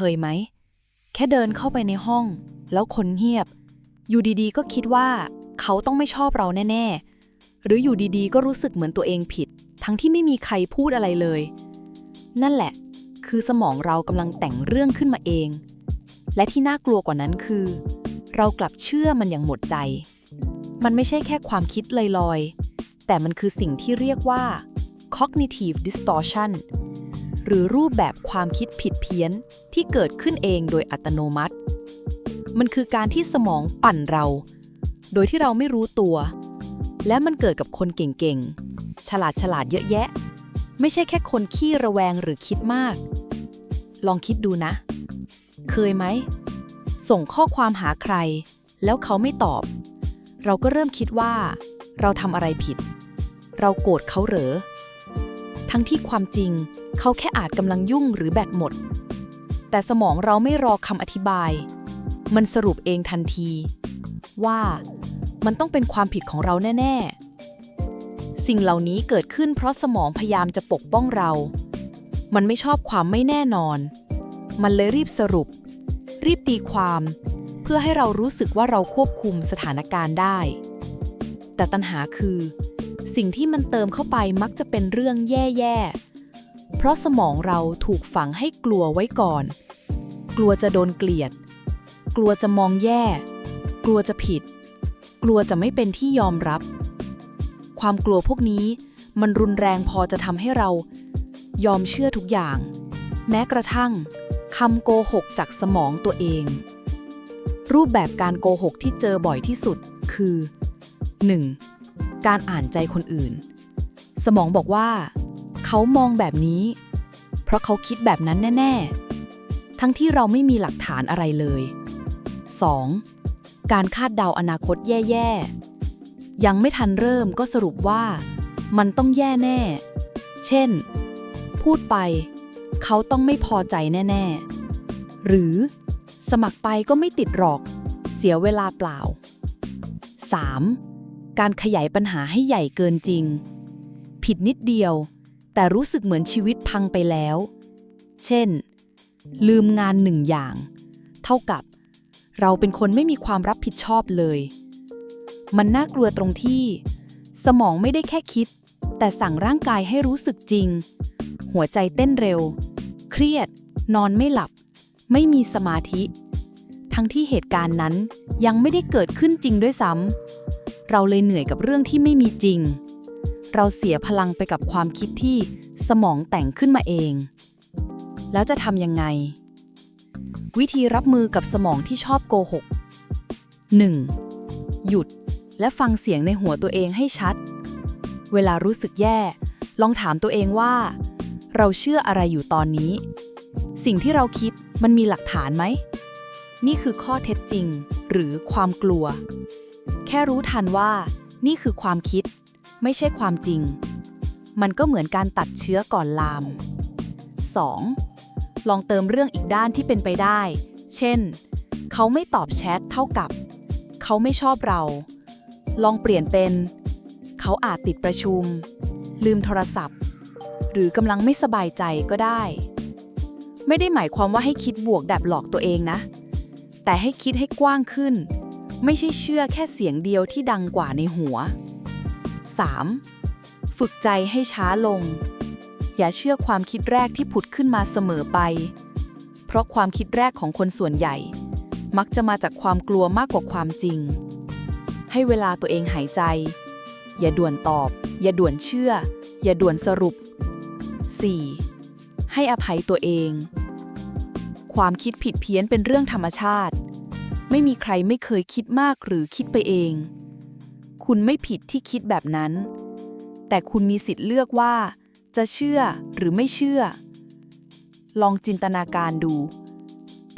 เคยไหม แค่เดินเข้าไปในห้อง แล้วคนเงียบ อยู่ดีๆ ก็คิดว่าเขาต้องไม่ชอบเราแน่ๆ หรืออยู่ดีๆ ก็รู้สึกเหมือนตัวเองผิด ทั้งที่ไม่มีใครพูดอะไรเลย นั่นแหละ คือสมองเรากำลังแต่งเรื่องขึ้นมาเอง และที่น่ากลัวกว่านั้นคือ เรากลับเชื่อมันอย่างหมดใจ มันไม่ใช่แค่ความคิดลอยๆ แต่มันคือสิ่งที่เรียกว่า cognitive distortion หรือรูปแบบความคิดผิดเพี้ยนที่เกิดขึ้นเองโดยอัตโนมัติ มันคือการที่สมองปั่นเรา โดยที่เราไม่รู้ตัว และมันเกิดกับคนเก่งๆ ฉลาดฉลาดเยอะแยะ ไม่ใช่แค่คนขี้ระแวงหรือคิดมาก ลองคิดดูนะ เคยไหม ส่งข้อความหาใคร แล้วเขาไม่ตอบ เราก็เริ่มคิดว่า เราทำอะไรผิด เราโกรธเขาเหรอ ทั้งที่ความจริง เขาแค่อาจกำลังยุ่งหรือแบตหมด แต่สมองเราไม่รอคำอธิบาย มันสรุปเองทันที ว่ามันต้องเป็นความผิดของเราแน่ ๆ สิ่งเหล่านี้เกิดขึ้นเพราะสมองพยายามจะปกป้องเรา มันไม่ชอบความไม่แน่นอน มันเลยรีบสรุป รีบตีความ เพื่อให้เรารู้สึกว่าเราควบคุมสถานการณ์ได้ แต่ตัญหาคือ สิ่งที่มันเติมเข้าไปมักจะเป็นเรื่องแย่ๆ เพราะสมองเราถูกฝังให้กลัวไว้ก่อน กลัวจะโดนเกลียด กลัวจะมองแย่ กลัวจะผิด กลัวจะไม่เป็นที่ยอมรับ ความกลัวพวกนี้มันรุนแรงพอจะทำให้เรา ยอมเชื่อทุกอย่าง แม้กระทั่งคำโกหกจากสมองตัวเอง รูปแบบการโกหกที่เจอบ่อยที่สุดคือ 1. การอ่านใจคนอื่น สมองบอกว่า เขามองแบบนี้ เพราะเขาคิดแบบนั้นแน่ ๆ ทั้งที่เราไม่มีหลักฐานอะไรเลย 2. การคาดเดาอนาคตแย่ๆ ยังไม่ทันเริ่มก็สรุปว่า มันต้องแย่แน่ เช่น พูดไป เขาต้องไม่พอใจแน่ ๆ หรือ สมัครไปก็ไม่ติดหรอก เสียเวลาเปล่า 3. การขยายปัญหาให้ใหญ่เกินจริง ผิดนิดเดียว แต่รู้สึกเหมือนชีวิตพังไปแล้ว เช่น ลืมงานหนึ่งอย่าง เท่ากับ เราเป็นคนไม่มีความรับผิดชอบเลย มันน่ากลัวตรงที่ สมองไม่ได้แค่คิด แต่สั่งร่างกายให้รู้สึกจริง หัวใจเต้นเร็ว เครียด นอนไม่หลับ ไม่มีสมาธิ ทั้งที่เหตุการณ์นั้นยังไม่ได้เกิดขึ้นจริงด้วยซ้ำ เราเลยเหนื่อยกับเรื่องที่ไม่มีจริง เราเสียพลังไปกับความคิดที่สมองแต่งขึ้นมาเอง แล้วจะทำยังไง วิธีรับมือกับสมองที่ชอบโกหก 1. หยุดและฟังเสียงในหัวตัวเองให้ชัด เวลารู้สึกแย่ ลองถามตัวเองว่า เราเชื่ออะไรอยู่ตอนนี้ สิ่งที่เราคิดมันมีหลักฐานไหม นี่คือข้อเท็จจริงหรือความกลัว แค่รู้ทันว่า นี่คือความคิด ไม่ใช่ความจริง มันก็เหมือนการตัดเชื้อก่อนลาม 2. ลองเติมเรื่องอีกด้านที่เป็นไปได้ เช่น เขาไม่ตอบแชทเท่ากับ เขาไม่ชอบเรา ลองเปลี่ยนเป็น เขาอาจติดประชุม ลืมโทรศัพท์ หรือกำลังไม่สบายใจก็ได้ ไม่ได้หมายความว่าให้คิดบวกแบบหลอกตัวเองนะ แต่ให้คิดให้กว้างขึ้น ไม่ใช่เชื่อแค่เสียงเดียวที่ดังกว่าในหัว 3. ฝึกใจให้ช้าลง อย่าเชื่อความคิดแรกที่ผุดขึ้นมาเสมอไป เพราะความคิดแรกของคนส่วนใหญ่ มักจะมาจากความกลัวมากกว่าความจริง ให้เวลาตัวเองหายใจ อย่าด่วนตอบ อย่าด่วนเชื่อ อย่าด่วนสรุป 4. ให้อภัยตัวเอง ความคิดผิดเพี้ยนเป็นเรื่องธรรมชาติ ไม่มีใครไม่เคยคิดมากหรือคิดไปเอง คุณไม่ผิดที่คิดแบบนั้น แต่คุณมีสิทธิ์เลือกว่า จะเชื่อหรือไม่เชื่อ ลองจินตนาการดู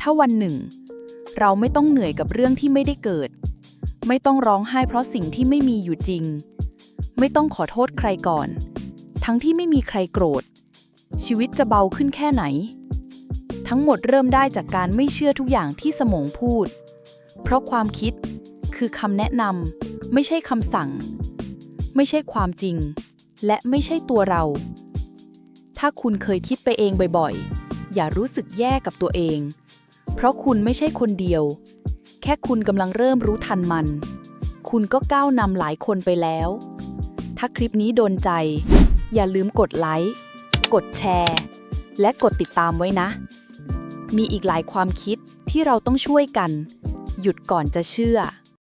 ถ้าวันหนึ่ง เราไม่ต้องเหนื่อยกับเรื่องที่ไม่ได้เกิด ไม่ต้องร้องไห้เพราะสิ่งที่ไม่มีอยู่จริง ไม่ต้องขอโทษใครก่อน ทั้งที่ไม่มีใครโกรธ ชีวิตจะเบาขึ้นแค่ไหนทั้งหมดเริ่มได้จากการไม่เชื่อทุกอย่างที่สมองพูด เพราะความคิดคือคำแนะนำไม่ใช่คำสั่ง ไม่ใช่ความจริง และไม่ใช่ตัวเรา ถ้าคุณเคยคิดไปเองบ่อยๆ อย่ารู้สึกแย่กับตัวเอง เพราะคุณไม่ใช่คนเดียว แค่คุณกำลังเริ่มรู้ทันมัน คุณก็ก้าวนำหลายคนไปแล้ว ถ้าคลิปนี้โดนใจ อย่าลืมกดไลค์กดแชร์ และกดติดตามไว้นะ มีอีกหลายความคิดที่เราต้องช่วยกัน หยุดก่อนจะเชื่อ